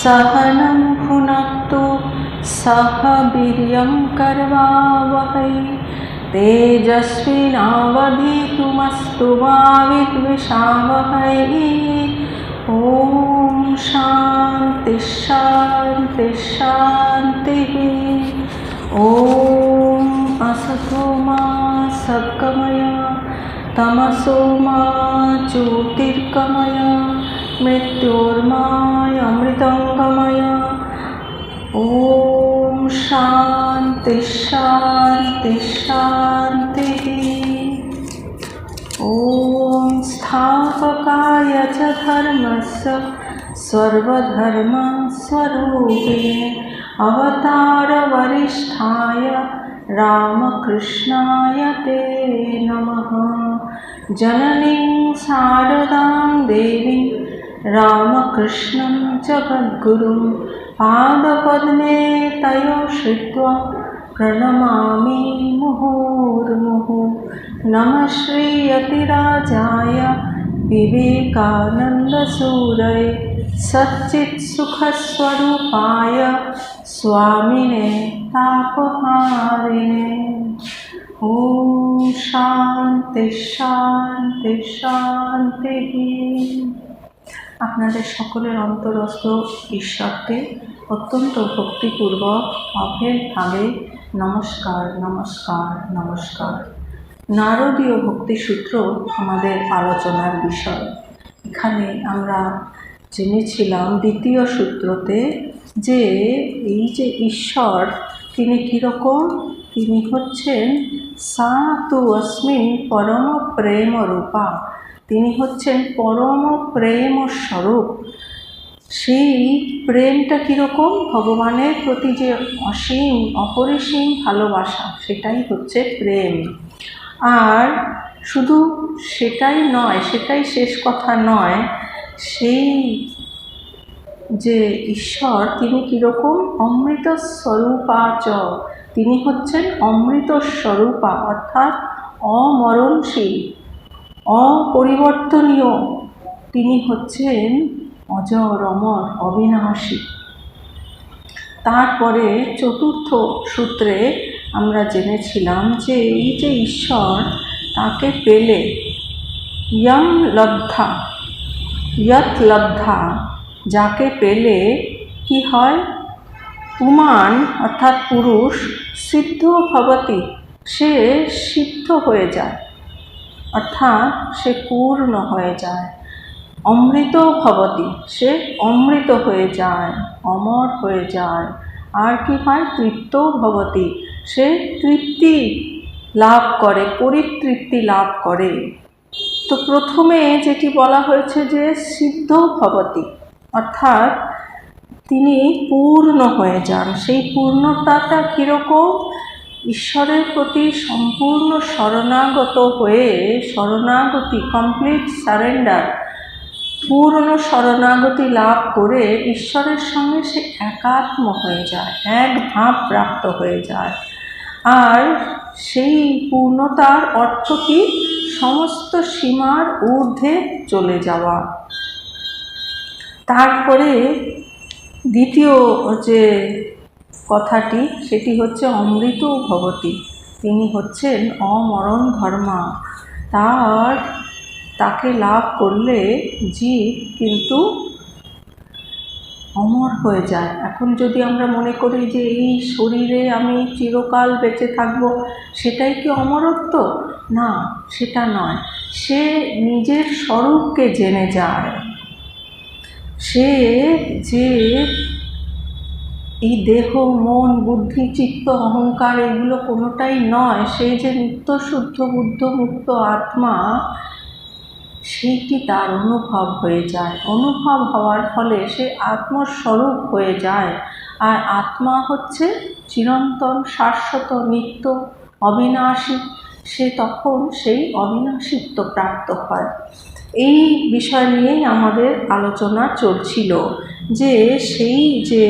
सहनं भुनक्तु सह वीर्यं कर्वावहै। तेजस्विनावधीतुमस्तु मा विद्विषावहै ॐ शान्ति शान्ति, शान्तिः। ॐ असतो मा सद्गमय, तमसो मा ज्योतिर्गमय। मृत्योर्मायमृतङ्गमय। ॐ शान्ति शान्ति, शान्तिः। ॐ स्थापकाय च धर्मस्य सर्वधर्मस्वरूपिणे अवतारवरिष्ठाय रामकृष्णाय ते नमः। जननीं शारदां देवीं रामकृष्णं जगद्गुरुं पादपद्मे तयो श्रित्वा प्रणमामि मुहुर्मुहु नमः श्रीयतिराजाय विवेकानन्दसूरय सच्चित्सुखस्वरूपाय स्वामिने तापहारिणे। ॐ शान्ति शान्ति, शान्तिः। আপনাদের সকলের অন্তরস্থ ঈশ্বরকে অত্যন্ত ভক্তিপূর্বক অভেদভাবে নমস্কার নমস্কার নমস্কার। নারদীয় ভক্তিসূত্র আমাদের আলোচনার বিষয়। এখানে আমরা জেনেছিলাম দ্বিতীয় সূত্রতে যে এই যে ঈশ্বর, তিনি কীরকম? তিনি হচ্ছেন সা তু অস্মিন পরম প্রেম রূপা তিনি হচ্ছেন পরম প্রেম স্বরূপ। সেই প্রেমটা কীরকম? ভগবানের প্রতি যে অসীম, অপরিসীম ভালোবাসা, সেটাই হচ্ছে প্রেম। আর শুধু সেটাই নয়, সেটাই শেষ কথা নয়, সেই যে ঈশ্বর, তিনি কীরকম? অমৃত স্বরূপাচ। তিনি হচ্ছেন অমৃত স্বরূপা, অর্থাৎ অমরণশীল। অপরিবর্তনীয়। তিনি হচ্ছেন অজর অমর অবিনাশী। তারপরে চতুর্থ সূত্রে আমরা জেনেছিলাম যে এই যে ঈশ্বর, তাকে পেলে ইয়ং লব্ধা ইয়ত লব্ধা, যাকে পেলে কি হয়? পুমান অর্থাৎ পুরুষ সিদ্ধ ভবতি, সে সিদ্ধ হয়ে যায়। অর্থাৎ সে পূর্ণ হয়ে যায়। অমৃত ভবতি, সে অমৃত হয়ে যায়, অমর হয়ে যায়। আর কি হয়? তৃপ্ত ভবতি, সে তৃপ্তি লাভ করে, পরিতৃপ্তি লাভ করে। তো প্রথমে যেটি বলা হয়েছে যে সিদ্ধ ভবতি, অর্থাৎ তিনি পূর্ণ হয়ে যান। সেই পূর্ণতাটা কীরকম? ঈশ্বরের প্রতি সম্পূর্ণ শরণাগত হয়ে শরণাগতি কমপ্লিট সারেন্ডার পূর্ণ শরণাগতি লাভ করে ঈশ্বরের সঙ্গে সে একাত্ম হয়ে যায়, এক ভাব প্রাপ্ত হয়ে যায়। আর সেই পূর্ণতার অর্থ কি? সমস্ত সীমার ঊর্ধ্বে চলে যাওয়া। তারপরে দ্বিতীয় যে কথাটি, সেটি হচ্ছে অমৃত ভবতী। তিনি হচ্ছেন অমরণ ধর্মা। তার, তাকে লাভ করলে জীব কিন্তু অমর হয়ে যায়। এখন যদি আমরা মনে করি যে এই শরীরে আমি চিরকাল বেঁচে থাকব, সেটাই কি অমরত্ব? না, সেটা নয়। সে নিজের স্বরূপকে জেনে যায়। সে যে এই দেহ, মন, বুদ্ধি, চিত্ত, অহংকার, এগুলো কোনোটাই নয়। সে যে নিত্য শুদ্ধ, বুদ্ধ, মুক্ত আত্মা, সেইটি তার অনুভব হয়ে যায়। অনুভব হওয়ার ফলে সে আত্মস্বরূপ হয়ে যায়। আর আত্মা হচ্ছে চিরন্তন, শাশ্বত, নিত্য, অবিনাশী। সে তখন সেই অবিনাশিত্ব প্রাপ্ত হয়। এই বিষয় নিয়েই আমাদের আলোচনা চলছিল যে সেই যে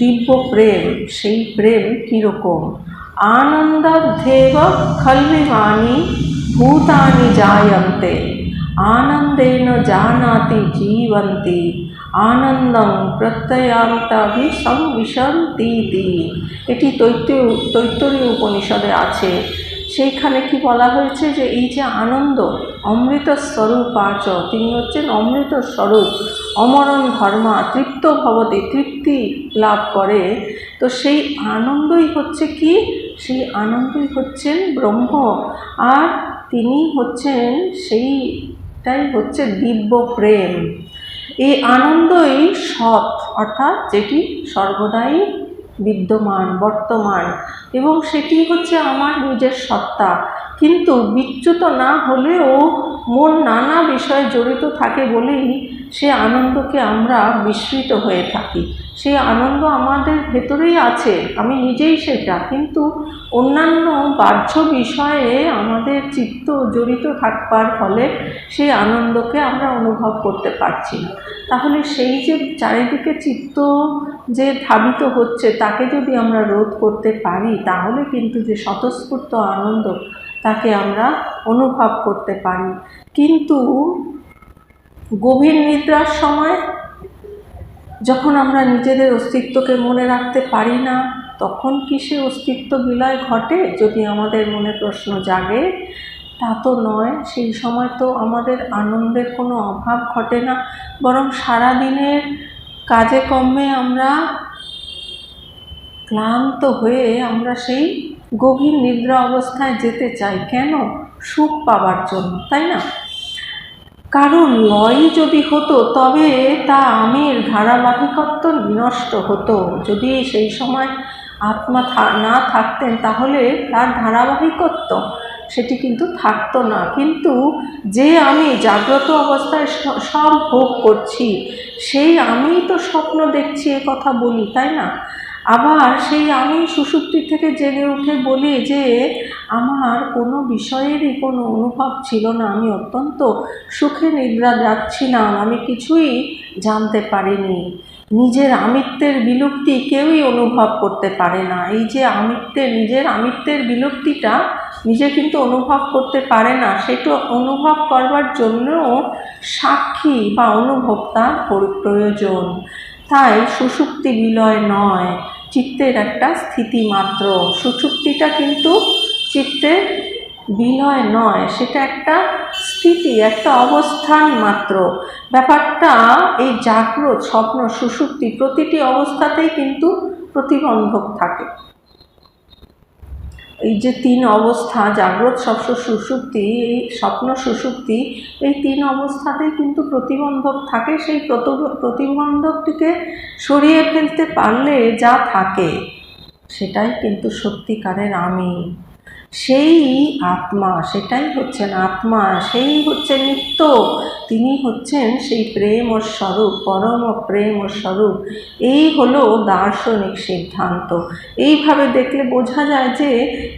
দিব্য প্রেম, সেই প্রেম কীরকম? আনন্দাধ্যেব খল্বিমানি ভূতানি জায়ন্তে, আনন্দেন জানাতি জীবন্তি, আনন্দং প্রত্যয়ান্তাভি সংবিশন্তি এটি তৈত্তরীয় তৈত্তরীয় উপনিষদে আছে। সেইখানে কি বলা হয়েছে যে এই যে আনন্দ অমৃত স্বরূপ আচ তিনি হচ্ছেন অমৃত স্বরূপ অমরণ ধর্মা তৃপ্ত ভবতে তৃপ্তি লাভ করে। তো সেই আনন্দই হচ্ছে কি? সেই আনন্দই হচ্ছেন ব্রহ্ম। আর তিনি হচ্ছেন সেইটাই হচ্ছে দিব্য প্রেম। এই আনন্দই সৎ, অর্থাৎ যেটি সর্বদাই বিদ্যমান, বর্তমান। এবং সেটি হচ্ছে আমার নিজের সত্তা। কিন্তু বিচ্যুত না হলেও মন নানা বিষয়ে জড়িত থাকে বলেই সে আনন্দকে আমরা বিস্মৃত হয়ে থাকি। সেই আনন্দ আমাদের ভেতরেই আছে, আমি নিজেই সেটা। কিন্তু অন্যান্য বাহ্য বিষয়ে আমাদের চিত্ত জড়িত থাকবার ফলে সেই আনন্দকে আমরা অনুভব করতে পারছি না। তাহলে সেই যে চারিদিকে চিত্ত যে ধাবিত হচ্ছে, তাকে যদি আমরা রোধ করতে পারি, তাহলে কিন্তু যে স্বতঃস্ফূর্ত আনন্দ, তাকে আমরা অনুভব করতে পারি। কিন্তু গভীর নিদ্রার সময়, যখন আমরা নিজেদের অস্তিত্বকে মনে রাখতে পারি না, তখন কি সে অস্তিত্ব বিলয় ঘটে? যদি আমাদের মনে প্রশ্ন জাগে, তা তো নয়। সেই সময় তো আমাদের আনন্দের কোনো অভাব ঘটে না, বরং সারাদিনের কাজে কর্মে আমরা ক্লান্ত হয়ে আমরা সেই গভীর নিদ্রা অবস্থায় যেতে চাই। কেন? সুখ পাবার জন্য, তাই না? কারণ লয় যদি হতো, তবে তা আমের ধারাবাহিকত্ব নষ্ট হতো। যদি সেই সময় আত্মা না থাকতেন, তাহলে তার ধারাবাহিকত্ব সেটি কিন্তু থাকতো না। কিন্তু যে আমি জাগ্রত অবস্থায় সব ভোগ করছি, সেই আমিই তো স্বপ্ন দেখছি, এ কথা বলি, তাই না? আবার সেই আমি সুষুপ্তি থেকে জেগে উঠে বলি যে আমার কোনো বিষয়েরই কোনো অনুভব ছিল না। আমি অত্যন্ত সুখে নিদ্রা যাচ্ছিলাম। আমি কিছুই জানতে পারিনি। নিজের আমিত্বের বিলুপ্তি কেউই অনুভব করতে পারে না। এই যে আমিত্বের নিজের আমিত্বের বিলুপ্তিটা নিজে কিন্তু অনুভব করতে পারে না, সেটা অনুভব করবার জন্যও সাক্ষী বা অনুভবতা প্রয়োজন। তাই সুষুপ্তি বিলয় নয়। চিত্তের একটা স্থিতি মাত্র। সুচুক্তিটা কিন্তু চিত্তের বিলয় নয়, সেটা একটা স্থিতি, একটা অবস্থান মাত্র। ব্যাপারটা এই জাগ্রত, স্বপ্ন সুষুপ্তি প্রতিটি অবস্থাতেই কিন্তু প্রতিবন্ধক থাকে। এই যে তিন অবস্থা, জাগ্রত স্বপ্ন সুষুপ্তি এই স্বপ্ন সুষুপ্তি এই তিন অবস্থাতেই কিন্তু প্রতিবন্ধক থাকে। সেই প্রতিবন্ধকটিকে সরিয়ে ফেলতে পারলে যা থাকে, সেটাই কিন্তু সত্যিকারের আমি। সেই আত্মা, সেটাই হচ্ছেন আত্মা, সেই হচ্ছে নিত্য। তিনি হচ্ছেন সেই প্রেম ও স্বরূপ, পরম ও প্রেম ও স্বরূপ। এই হলো দার্শনিক সিদ্ধান্ত। এইভাবে দেখলে বোঝা যায় যে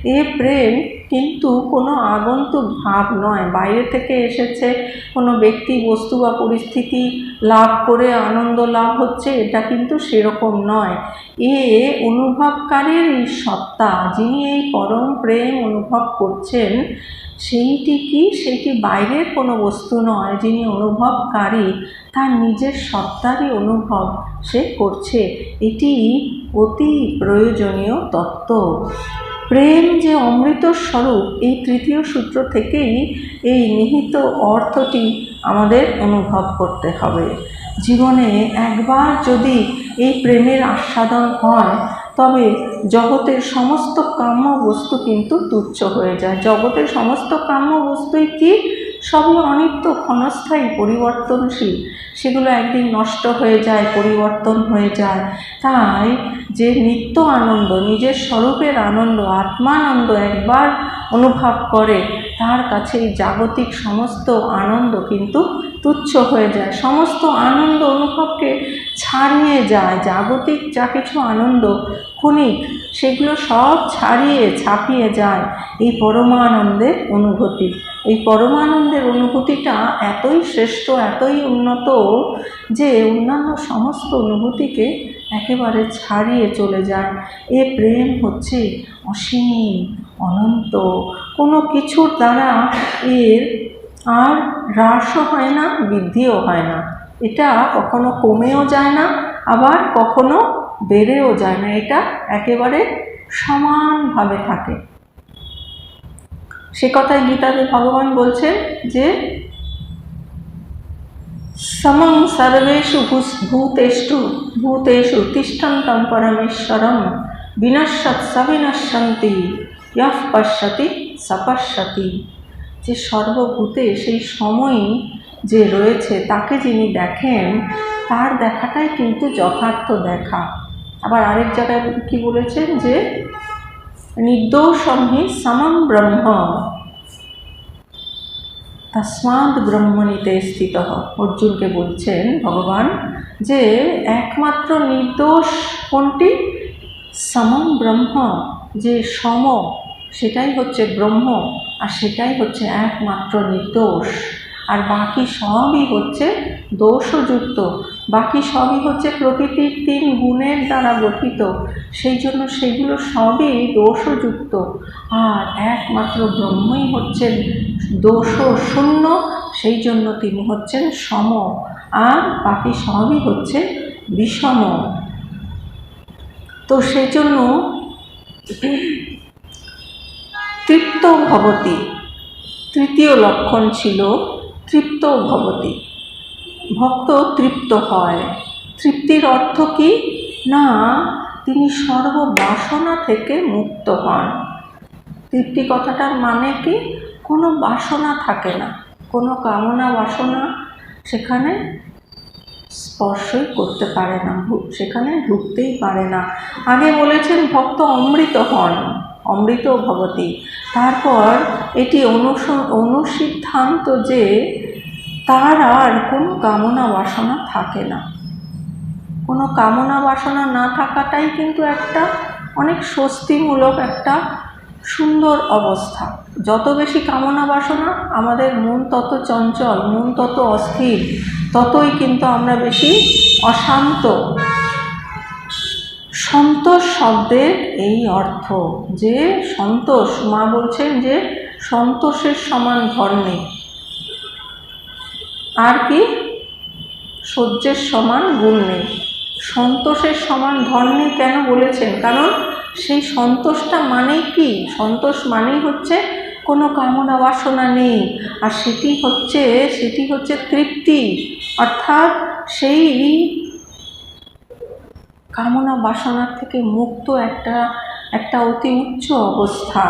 এ প্রেম কিন্তু কোনো আগন্তুক ভাব নয়। বাইরে থেকে এসেছে কোনো ব্যক্তি, বস্তু বা পরিস্থিতি লাভ করে আনন্দ লাভ হচ্ছে, এটা কিন্তু সেরকম নয়। এ অনুভবকারীর এই সত্তা, যিনি এই পরম প্রেম অনুভব করছেন, সেইটি কি? সেইটি বাইরের কোনো বস্তু নয়। যিনি অনুভবকারী, তার নিজের সত্তারই অনুভব সে করছে। এটি অতি প্রয়োজনীয় তত্ত্ব। প্রেম যে অমৃত স্বরূপ, এই তৃতীয় সূত্র থেকেই এই নিহিত অর্থটি আমাদের অনুভব করতে হবে। জীবনে একবার যদি এই প্রেমের আস্বাদন হয়, তবে জগতের সমস্ত কাম্য বস্তু কিন্তু তুচ্ছ হয়ে যায়। জগতের সমস্ত কাম্য বস্তুই কি? সবই অনিত্য, ক্ষণস্থায়ী, পরিবর্তনশীল। সেগুলো একদিন নষ্ট হয়ে যায়, পরিবর্তন হয়ে যায়। তাই যে নিত্য আনন্দ, নিজের স্বরূপের আনন্দ, আত্মানন্দ একবার অনুভব করে, তার কাছে এই জাগতিক সমস্ত আনন্দ কিন্তু তুচ্ছ হয়ে যায়। সমস্ত আনন্দ অনুভবকে ছাড়িয়ে যায়। জাগতিক যা কিছু আনন্দ ক্ষণিক সেগুলো সব ছাড়িয়ে ছাপিয়ে যায় এই পরমানন্দের অনুভূতি। এই পরমানন্দের অনুভূতিটা এতই শ্রেষ্ঠ, এতই উন্নত যে অন্যান্য সমস্ত অনুভূতিকে একেবারে ছাড়িয়ে চলে যায়। এ প্রেম হচ্ছে অসীম, অনন্ত। কোনো কিছুর দ্বারা এর আর হ্রাসও হয় না, বৃদ্ধিও হয় না। এটা কখনো কমেও যায় না, আবার কখনো বেড়েও যায় না। এটা একেবারে সমানভাবে থাকে। সে কথায় গীতাতে ভগবান বলছেন যে সমং সর্বেষু ভূতেষ্টু ভূতেষু তিষ্ঠন্তম পরমেশ্বরম। বিনশ্বত সবিনশ্বন্তি ইয়ঃ পশ্যতি সপশ্যতি যে সর্বভূতে সেই সময়ই যে রয়েছে, তাকে যিনি দেখেন, তার দেখাটাই কিন্তু যথার্থ দেখা। আবার আরেক জায়গায় কি বলেছেন যে নির্দোষম হি সমম ব্রহ্ম। তসমাদ ব্রহ্মণীতে স্থিত। অর্জুনকে বলছেন, ভগবান, যে একমাত্র নির্দোষ কোনটি? সমম ব্রহ্ম। যে সম, সেটাই হচ্ছে ব্রহ্ম, আর সেটাই হচ্ছে একমাত্র নির্দোষ। আর বাকি সবই হচ্ছে দোষযুক্ত। বাকি সবই হচ্ছে প্রকৃতির তিন গুণের দ্বারা গঠিত। সেই জন্য সেগুলো সবই দোষযুক্ত। আর একমাত্র ব্রহ্মই হচ্ছেন দোষ শূন্য, সেই জন্য তিনি হচ্ছেন সম। আর বাকি সবই হচ্ছে বিষম। তো সেই জন্য তৃপ্ত ভবতি। তৃতীয় লক্ষণ ছিল তৃপ্ত ভবতি। ভক্ত তৃপ্ত হয়। তৃপ্তির অর্থ কি? না, তিনি সর্ববাসনা থেকে মুক্ত হন। তৃপ্তি কথাটার মানে কি? কোনো বাসনা থাকে না, কোনো কামনা বাসনা সেখানে স্পর্শই করতে পারে না সেখানে ঢুকতেই পারে না। আগে বলেছেন, ভক্ত অমৃত হন, অমৃত ভবতী। তারপর এটি অনুস অনুসিদ্ধান্ত যে তার আর কোনো কামনা বাসনা থাকে না। কোনো কামনা বাসনা না থাকাটাই কিন্তু একটা অনেক স্বস্তিমূলক একটা সুন্দর অবস্থা। যত বেশি কামনা বাসনা আমাদের মন তত চঞ্চল, মন তত অস্থির, ততই কিন্তু আমরা বেশি অশান্ত। সন্তোষ শব্দের এই অর্থ যে সন্তোষ, মা বলছেন যে সন্তোষের সমান ধর নেই আর কি? সহ্যের সমান গুণ নেই। সন্তোষের সমান ধন নেই কেন বলেছেন? কারণ সেই সন্তোষটা মানে কি? সন্তোষ মানেই হচ্ছে কোনো কামনা বাসনা নেই, আর সেটি হচ্ছে সেটি হচ্ছে তৃপ্তি। অর্থাৎ সেই কামনা বাসনার থেকে মুক্ত একটা একটা অতি উচ্চ অবস্থা।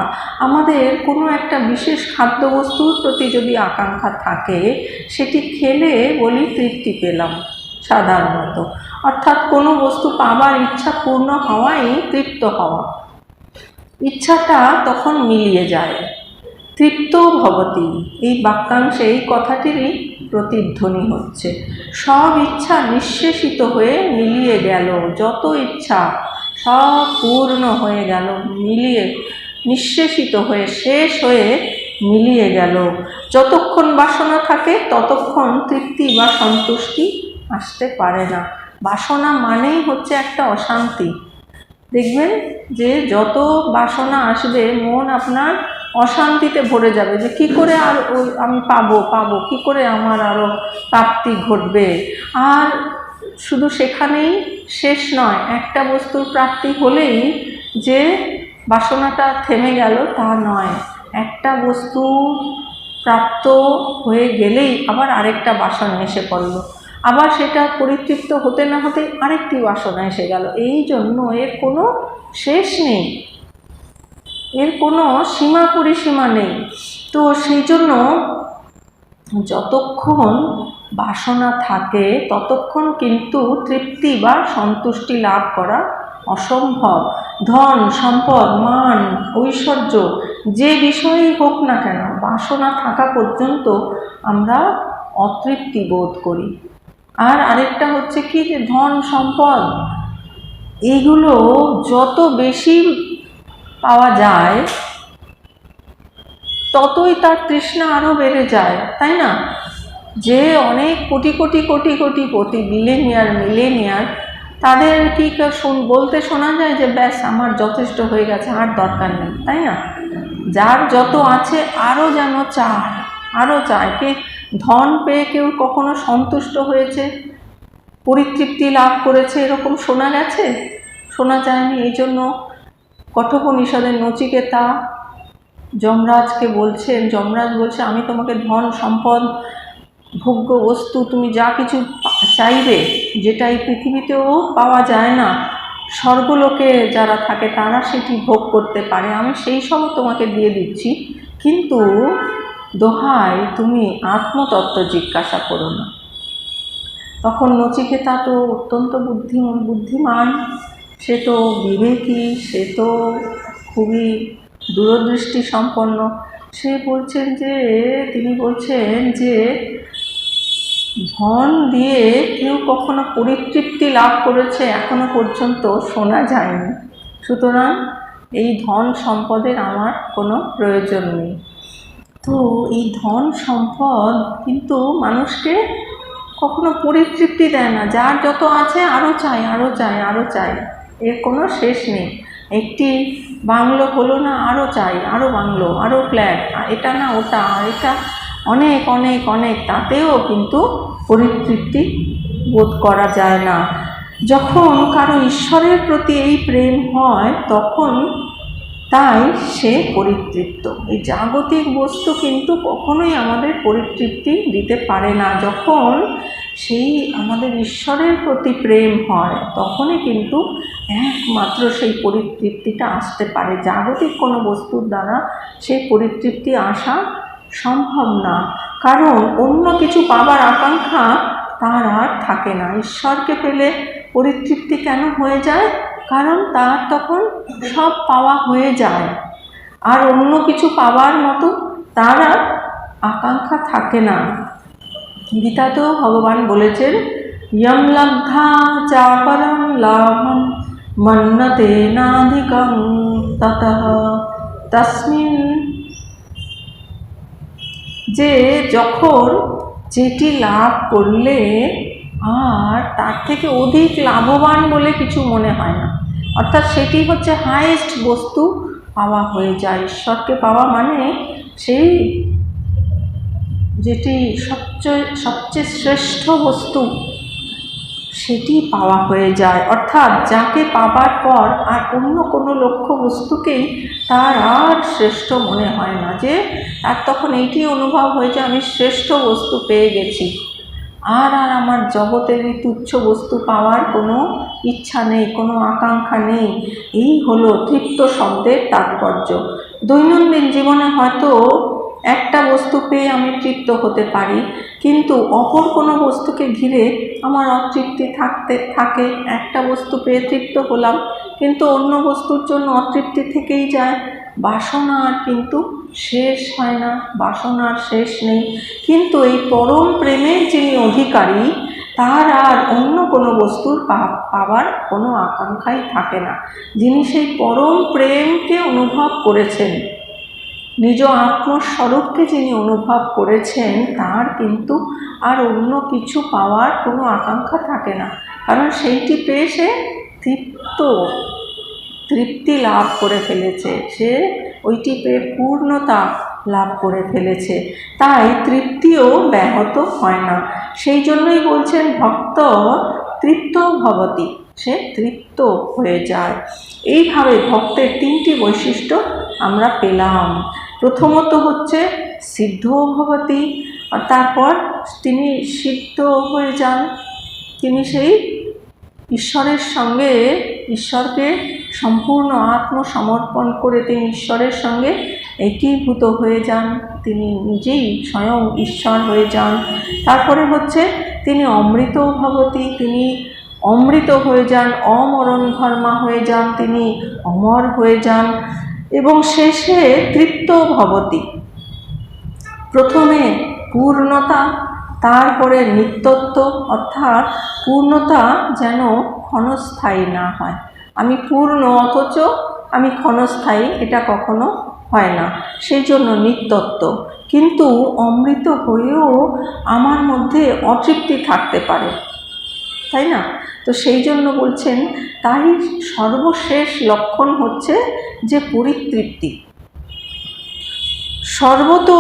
আমাদের কোনো একটা বিশেষ খাদ্যবস্তুর প্রতি যদি আকাঙ্ক্ষা থাকে, সেটি খেলে বলি তৃপ্তি পেলাম, সাধারণত। অর্থাৎ কোনো বস্তু পাবার ইচ্ছা পূর্ণ হওয়াই তৃপ্ত হওয়া। ইচ্ছাটা তখন মিলিয়ে যায়। তৃপ্ত ভবতি, এই বাক্যাংশে এই কথাটিরই প্রতিধ্বনি হচ্ছে। সব ইচ্ছা নিঃশেষিত হয়ে মিলিয়ে গেল, যত ইচ্ছা সব পূর্ণ হয়ে গেল, মিলিয়ে, নিঃশেষিত হয়ে, শেষ হয়ে মিলিয়ে গেল। যতক্ষণ বাসনা থাকে, ততক্ষণ তৃপ্তি বা সন্তুষ্টি আসতে পারে না। বাসনা মানেই হচ্ছে একটা অশান্তি। দেখবেন যে যত বাসনা আসবে, মন আপনার অশান্তিতে ভরে যাবে যে কি করে আর ওই আমি পাবো পাবো, কি করে আমার আরও প্রাপ্তি ঘটবে? আর শুধু সেখানেই শেষ নয়, একটা বস্তুর প্রাপ্তি হলেই যে বাসনাটা থেমে গেল তা নয়। একটা বস্তু প্রাপ্ত হয়ে গেলেই আবার আরেকটা বাসনা এসে পড়ল। আবার সেটা পরিতৃপ্ত হতে না হতে আরেকটি বাসনা এসে গেল। এই জন্য এর কোনো শেষ নেই। এর কোনো সীমা পরিসীমা নেই। তো সেই জন্য যতক্ষণ বাসনা থাকে, ততক্ষণ কিন্তু তৃপ্তি বা সন্তুষ্টি লাভ করা অসম্ভব। ধন, সম্পদ, মান, ঐশ্বর্য, যে বিষয়েই হোক না কেন, বাসনা থাকা পর্যন্ত আমরা অতৃপ্তি বোধ করি। আর আরেকটা হচ্ছে কি যে ধন, সম্পদ, এগুলো যত বেশি পাওয়া যায়, ততই তার তৃষ্ণা আরও বেড়ে যায়, তাই না? যে অনেক কোটি কোটি কোটি কোটি কোটি মিলেনিয়ার মিলেনিয়ার তাদের কি বলতে শোনা যায় যে ব্যাস আমার যথেষ্ট হয়ে গেছে, আর দরকার নেই, তাই না? যার যত আছে আরও যেন চায় আরও চায়। কে ধন পেয়ে কেউ কখনো সন্তুষ্ট হয়েছে? পরিতৃপ্তি লাভ করেছে, এরকম শোনা গেছে? শোনা যায়নি এই জন্য কঠোপনিষদের নচিকেতা যমরাজকে বলছেন, যমরাজ বলছে, আমি তোমাকে ধন, সম্পদ ভোগ্য বস্তু, তুমি যা কিছু চাইবে যেটা এই পৃথিবীতেও পাওয়া যায় না, স্বর্গলোকে যারা থাকে তারা সেটি ভোগ করতে পারে। আমি সেই সব তোমাকে দিয়ে দিচ্ছি। কিন্তু দোহাই তুমি আত্মতত্ত্ব জিজ্ঞাসা করো না। তখন নচিকেতা তো অত্যন্ত বুদ্ধি, বুদ্ধিমান। সে তো বিবেকী, সে তো খুবই দূরদৃষ্টি সম্পন্ন সে বলছেন যে, তিনি বলছেন যে ধন দিয়ে কেউ কখনো পরিতৃপ্তি লাভ করেছে এখনও পর্যন্ত শোনা যায়নি। সুতরাং এই ধন সম্পদের আমার কোনো প্রয়োজন নেই। তো এই ধন সম্পদ কিন্তু মানুষকে কখনো পরিতৃপ্তি দেয় না। যার যত আছে আরও চাই আরও চাই আরও চাই এর কোনো শেষ নেই। একটি বাংলো হলো না আরও চাই আরও বাংলো আরও ফ্ল্যাট এটা না ওটা এটা অনেক অনেক অনেক। তাতেও কিন্তু পরিতৃপ্তি বোধ করা যায় না। যখন কারও ঈশ্বরের প্রতি এই প্রেম হয়, তখন তাই সে পরিতৃপ্ত। এই জাগতিক বস্তু কিন্তু কখনোই আমাদের পরিতৃপ্তি দিতে পারে না। যখন সেই আমাদের ঈশ্বরের প্রতি প্রেম হয়, তখনই কিন্তু একমাত্র সেই পরিতৃপ্তিটা আসতে পারে। জাগতিক কোনো বস্তুর দ্বারা সেই পরিতৃপ্তি আসা সম্ভব না। কারণ অন্য কিছু পাবার আকাঙ্ক্ষা তার আর থাকে না। ঈশ্বরকে পেলে পরিতৃপ্তি কেন হয়ে যায়? কারণ তার তখন সব পাওয়া হয়ে যায়। আর অন্য কিছু পাওয়ার মতো তার আর আকাঙ্ক্ষা থাকে না। গীতাতেও ভগবান বলেছেন ইয়ম লব্ধা চাপরম লাভম মন্নতে নাধিকম তত। তসমিন যে যখন যেটি লাভ করলে আর তার থেকে অধিক লাভবান বলে কিছু মনে হয় না। অর্থাৎ সেটি হচ্ছে হায়েস্ট বস্তু পাওয়া হয়ে যায়। ঈশ্বরকে পাওয়া মানে সেই যেটি সবচেয়ে সবচেয়ে শ্রেষ্ঠ বস্তু। সেটি পাওয়া হয়ে যায়। অর্থাৎ যাকে পাবার পর আর অন্য কোনো লক্ষ্য বস্তুকেই তার আর শ্রেষ্ঠ মনে হয় না যে তার তখন এইটি অনুভব হয়ে যে আমি শ্রেষ্ঠ বস্তু পেয়ে গেছি। আর আর আমার জগতের এই তুচ্ছ বস্তু পাওয়ার কোনো ইচ্ছা নেই, কোনো আকাঙ্ক্ষা নেই। এই হলো তৃপ্ত শব্দের তাৎপর্য। দৈনন্দিন জীবনে হয়তো একটা বস্তু পেয়ে আমি তৃপ্ত হতে পারি, কিন্তু অপর কোনো বস্তুকে ঘিরে আমার অতৃপ্তি থাকতে থাকে। একটা বস্তু পেয়ে তৃপ্ত হলাম, কিন্তু অন্য বস্তুর জন্য অতৃপ্তি থেকেই যায়। বাসনার কিন্তু শেষ হয় না বাসনার শেষ নেই। কিন্তু এই পরম প্রেমের যিনি অধিকারী, তার আর অন্য কোনো বস্তুর পাওয়ার কোনো আকাঙ্ক্ষাই থাকে না। যিনি সেই পরম প্রেমকে অনুভব করেছেন। নিজ আত্মস্বরূপকে যিনি অনুভব করেছেন, তার কিন্তু আর অন্য কিছু পাওয়ার কোনো আকাঙ্ক্ষা থাকে না। কারণ সেইটি পেয়ে সে তৃপ্ত, তৃপ্তি লাভ করে ফেলেছে। সে ওইটি পেয়ে পূর্ণতা লাভ করে ফেলেছে। তাই তৃপ্তিও ব্যাহত হয় না। সেই জন্যই বলছেন, ভক্ত তৃপ্ত ভবতী। সে তৃপ্ত হয়ে যায়। এইভাবে ভক্তের তিনটি বৈশিষ্ট্য আমরা পেলাম। প্রথমত হচ্ছে সিদ্ধ ভবতী তারপর তিনি সিদ্ধ হয়ে যান। তিনি সেই ঈশ্বরের সঙ্গে, ঈশ্বরকে সম্পূর্ণ আত্মসমর্পণ করে তিনি ঈশ্বরের সঙ্গে একীভূত হয়ে যান। তিনি নিজেই স্বয়ং ঈশ্বর হয়ে যান। তারপরে হচ্ছে তিনি অমৃত ভবতী, তিনি অমৃত হয়ে যান, অমরণ ধর্মা হয়ে যান তিনি, অমর হয়ে যান এবং শেষে তৃপ্ত ভবতী। প্রথমে পূর্ণতা, তারপরে নিত্যত্ব, অর্থাৎ পূর্ণতা যেন ক্ষণস্থায়ী না হয়। আমি পূর্ণ অথচ, আমি ক্ষণস্থায়ী এটা কখনো হয় না। সেই জন্য নিত্যত্ব। কিন্তু অমৃত হয়েও আমার মধ্যে অতৃপ্তি থাকতে পারে। তাই না? তো সেই জন্য বলছেন তাই সর্বশেষ লক্ষণ হচ্ছে যে পরিতৃপ্তি। সর্বত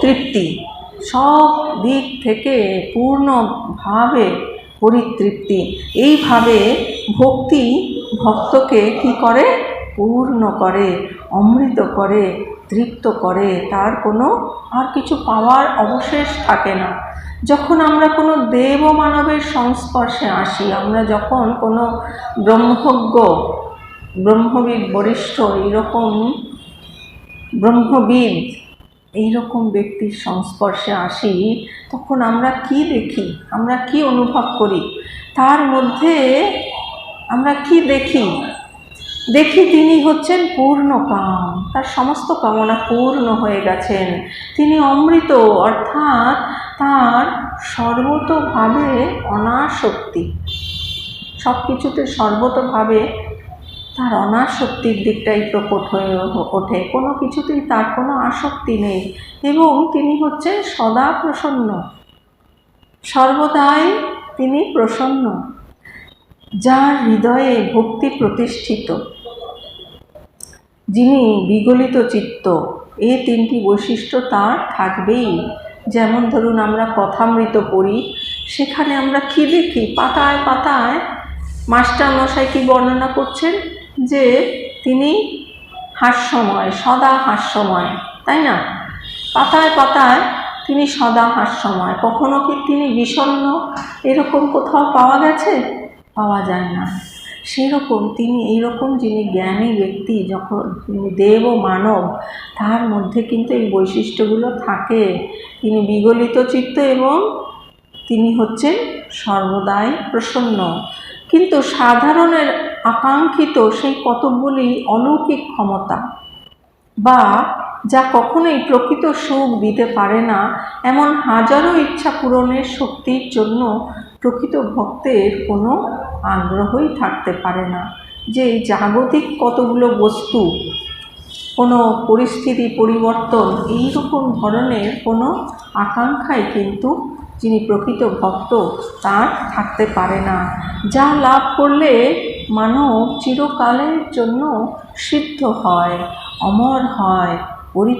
তৃপ্তি, সব দিক থেকে পূর্ণভাবে পরিতৃপ্তি। এইভাবে ভক্তি ভক্তকে কি করে? পূর্ণ করে, অমৃত করে, তৃপ্ত করে। তার কোনো আর কিছু পাওয়ার অবশেষ থাকে না। যখন আমরা কোনো দেব মানবের সংস্পর্শে আসি, আমরা যখন কোনো ব্রহ্মজ্ঞ, ব্রহ্মবিদ, বরিষ্ঠ, এইরকম ব্রহ্মবিদ, এইরকম ব্যক্তির সংস্পর্শে আসি, তখন আমরা কি দেখি? আমরা কি অনুভব করি? তার মধ্যে আমরা কি দেখি? দেখি তিনি হচ্ছেন পূর্ণ কাম। তার সমস্ত কামনা পূর্ণ হয়ে গেছেন। তিনি অমৃত, অর্থাৎ তার সর্বতভাবে অনাসক্তি। সব কিছুতে সর্বতভাবে তার অনাসক্তির দিকটাই প্রকট হয়ে ওঠে। কোনো কিছুতেই তার কোনো আসক্তি নেই এবং তিনি হচ্ছেন সদা প্রসন্ন। সর্বদাই তিনি প্রসন্ন। যার হৃদয়ে ভক্তি প্রতিষ্ঠিত। যিনি বিগলিত চিত্ত এই তিনটি বৈশিষ্ট্য তার থাকবেই। যেমন ধরুন, আমরা কথামৃত পড়ি, সেখানে আমরা কি দেখি পাতায় পাতায় মাস্টার মশাই কি বর্ণনা করছেন? যে তিনি হাস্যময়, সদা হাস্যময়, তাই না? পাতায় পাতায় তিনি সদা হাস্যময়। কখনো কি তিনি বিষণ্ণ? এরকম কোথাও পাওয়া গেছে? পাওয়া যায় না। সেরকম তিনি এইরকম যিনি জ্ঞানী ব্যক্তি, যখন তিনি দেব মানব তার মধ্যে কিন্তু এই বৈশিষ্ট্যগুলো থাকে। তিনি বিগলিত চিত্ত এবং তিনি হচ্ছেন সর্বদাই প্রসন্ন। কিন্তু সাধারণের আকাঙ্ক্ষিত সেই কতকগুলি অলৌকিক ক্ষমতা বা যা কখনোই প্রকৃত সুখ দিতে পারে না, এমন হাজারো ইচ্ছা পূরণের শক্তির জন্য প্রকৃত ভক্তের কোনো আগ্রহই থাকতে পারে না। যে জাগতিক কতগুলো বস্তু, কোনো পরিস্থিতি পরিবর্তন এই রকম ধরনের কোনো আকাঙ্ক্ষাই কিন্তু যিনি প্রকৃত ভক্ত তার থাকতে পারে না। যা লাভ করলে মানব চিরকালের জন্য সিদ্ধ হয়, অমর হয়, পরি